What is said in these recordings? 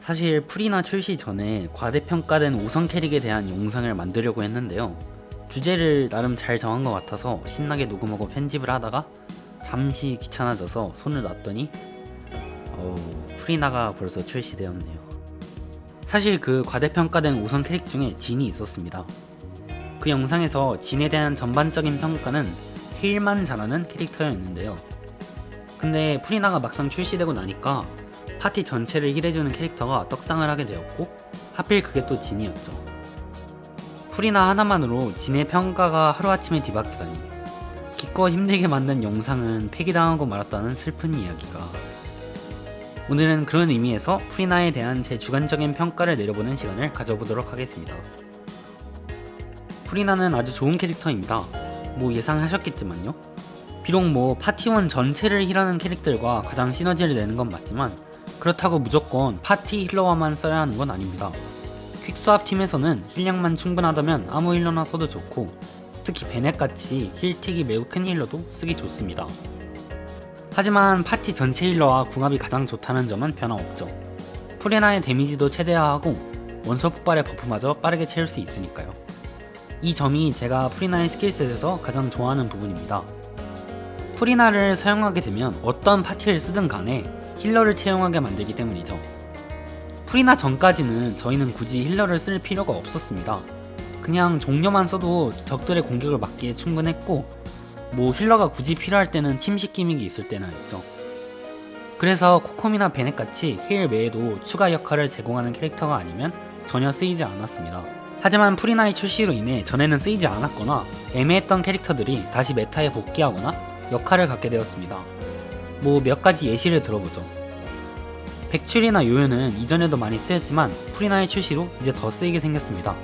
사실 프리나 출시 전에 과대평가된 5선 캐릭에 대한 영상을 만들려고 했는데요. 주제를 나름 잘 정한 것 같아서 신나게 녹음하고 편집을 하다가 잠시 귀찮아져서 손을 놨더니 어우, 프리나가 벌써 출시되었네요. 사실 그 과대평가된 5선 캐릭 중에 진이 있었습니다. 그 영상에서 진에 대한 전반적인 평가는 힐만 잘하는 캐릭터였는데요. 근데 프리나가 막상 출시되고 나니까 파티 전체를 힐해주는 캐릭터가 떡상을 하게 되었고 하필 그게 또 진이었죠. 프리나 하나만으로 진의 평가가 하루아침에 뒤바뀌다니 기껏 힘들게 만든 영상은 폐기당하고 말았다는 슬픈 이야기가 오늘은 그런 의미에서 프리나에 대한 제 주관적인 평가를 내려보는 시간을 가져보도록 하겠습니다. 프리나는 아주 좋은 캐릭터입니다. 뭐 예상하셨겠지만요. 비록 뭐 파티원 전체를 힐하는 캐릭들과 가장 시너지를 내는 건 맞지만 그렇다고 무조건 파티 힐러와만 써야 하는 건 아닙니다. 퀵스왑 팀에서는 힐량만 충분하다면 아무 힐러나 써도 좋고 특히 베넷같이 힐틱이 매우 큰 힐러도 쓰기 좋습니다. 하지만 파티 전체 힐러와 궁합이 가장 좋다는 점은 변함없죠. 프레나의 데미지도 최대화하고 원소 폭발의 버프마저 빠르게 채울 수 있으니까요. 이 점이 제가 프리나의 스킬셋에서 가장 좋아하는 부분입니다. 프리나를 사용하게 되면 어떤 파티를 쓰든 간에 힐러를 채용하게 만들기 때문이죠. 프리나 전까지는 저희는 굳이 힐러를 쓸 필요가 없었습니다. 그냥 종료만 써도 적들의 공격을 막기에 충분했고, 뭐 힐러가 굳이 필요할 때는 침식 기믹이 있을 때나 있죠. 그래서 코콤이나 베넷 같이 힐 외에도 추가 역할을 제공하는 캐릭터가 아니면 전혀 쓰이지 않았습니다. 하지만 프리나의 출시로 인해 전에는 쓰이지 않았거나 애매했던 캐릭터들이 다시 메타에 복귀하거나 역할을 갖게 되었습니다. 뭐 몇 가지 예시를 들어보죠. 백출이나 요요는 이전에도 많이 쓰였지만 프리나의 출시로 이제 더 쓰이게 생겼습니다.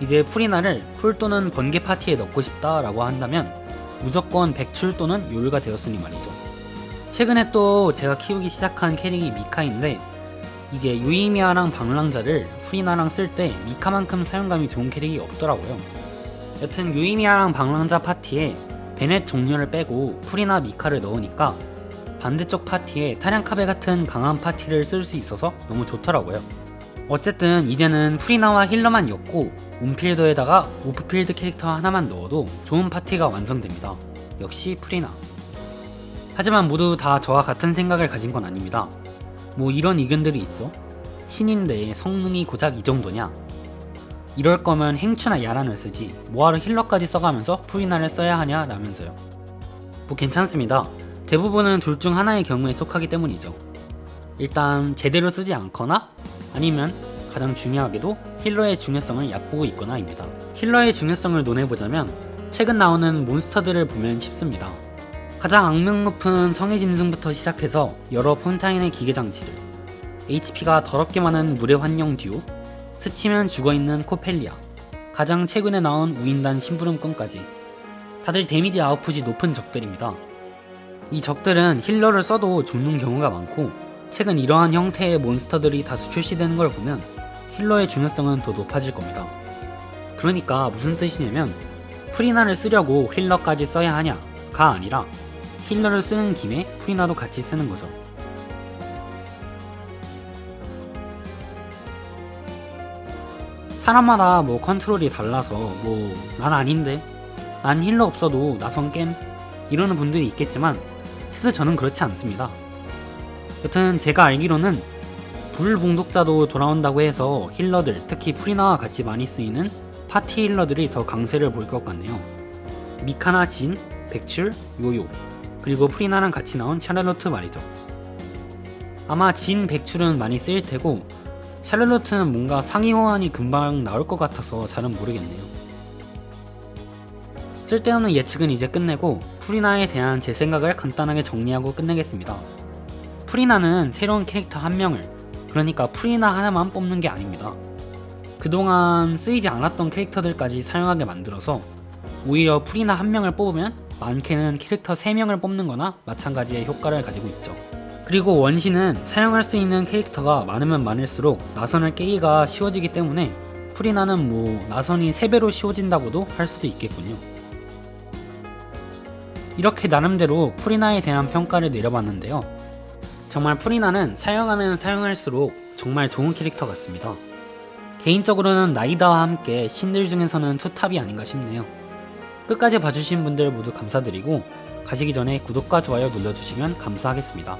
이제 프리나를 쿨 또는 번개 파티에 넣고 싶다라고 한다면 무조건 백출 또는 요요가 되었으니 말이죠. 최근에 또 제가 키우기 시작한 캐릭이 미카인데 이게 유이미아랑 방랑자를 프리나랑 쓸 때 미카만큼 사용감이 좋은 캐릭이 없더라고요. 여튼 유이미아랑 방랑자 파티에 베넷 종류를 빼고 프리나 미카를 넣으니까 반대쪽 파티에 타량카베 같은 강한 파티를 쓸 수 있어서 너무 좋더라고요. 어쨌든 이제는 프리나와 힐러만 엮고 온필드에다가 오프필드 캐릭터 하나만 넣어도 좋은 파티가 완성됩니다. 역시 프리나. 하지만 모두 다 저와 같은 생각을 가진 건 아닙니다. 뭐 이런 의견들이 있죠. 신인데 성능이 고작 이 정도냐? 이럴 거면 행추나 야란을 쓰지 뭐하러 힐러까지 써가면서 프리나를 써야 하냐 라면서요. 뭐 괜찮습니다. 대부분은 둘 중 하나의 경우에 속하기 때문이죠. 일단 제대로 쓰지 않거나 아니면 가장 중요하게도 힐러의 중요성을 얕보고 있거나입니다. 힐러의 중요성을 논해보자면 최근 나오는 몬스터들을 보면 쉽습니다. 가장 악명 높은 성의 짐승부터 시작해서 여러 폰타인의 기계 장치들, HP가 더럽게 많은 물의 환영 듀오, 스치면 죽어있는 코펠리아, 가장 최근에 나온 우인단 심부름꾼까지 다들 데미지 아웃풋이 높은 적들입니다. 이 적들은 힐러를 써도 죽는 경우가 많고 최근 이러한 형태의 몬스터들이 다수 출시되는 걸 보면 힐러의 중요성은 더 높아질 겁니다. 그러니까 무슨 뜻이냐면 프리나를 쓰려고 힐러까지 써야 하냐가 아니라 힐러를 쓰는 김에 프리나도 같이 쓰는 거죠. 사람마다 뭐 컨트롤이 달라서 뭐 난 아닌데 난 힐러 없어도 나선 겜 이러는 분들이 있겠지만 사실 저는 그렇지 않습니다. 여튼 제가 알기로는 불봉독자도 돌아온다고 해서 힐러들 특히 프리나와 같이 많이 쓰이는 파티 힐러들이 더 강세를 볼것 같네요. 미카나 진, 백출, 요요 그리고 프리나랑 같이 나온 샤를로트 말이죠. 아마 진, 백출은 많이 쓰일 테고 샤를로트는 뭔가 상위 호환이 금방 나올 것 같아서 잘은 모르겠네요. 쓸데없는 예측은 이제 끝내고 프리나에 대한 제 생각을 간단하게 정리하고 끝내겠습니다. 프리나는 새로운 캐릭터 한 명을 그러니까 프리나 하나만 뽑는 게 아닙니다. 그동안 쓰이지 않았던 캐릭터들까지 사용하게 만들어서 오히려 프리나 한 명을 뽑으면 많게는 캐릭터 3명을 뽑는 거나 마찬가지의 효과를 가지고 있죠. 그리고 원신은 사용할 수 있는 캐릭터가 많으면 많을수록 나선을 깨기가 쉬워지기 때문에 프리나는 뭐 나선이 3배로 쉬워진다고도 할 수도 있겠군요. 이렇게 나름대로 프리나에 대한 평가를 내려봤는데요. 정말 프리나는 사용하면 사용할수록 정말 좋은 캐릭터 같습니다. 개인적으로는 나이다와 함께 신들 중에서는 투탑이 아닌가 싶네요. 끝까지 봐주신 분들 모두 감사드리고 가시기 전에 구독과 좋아요 눌러주시면 감사하겠습니다.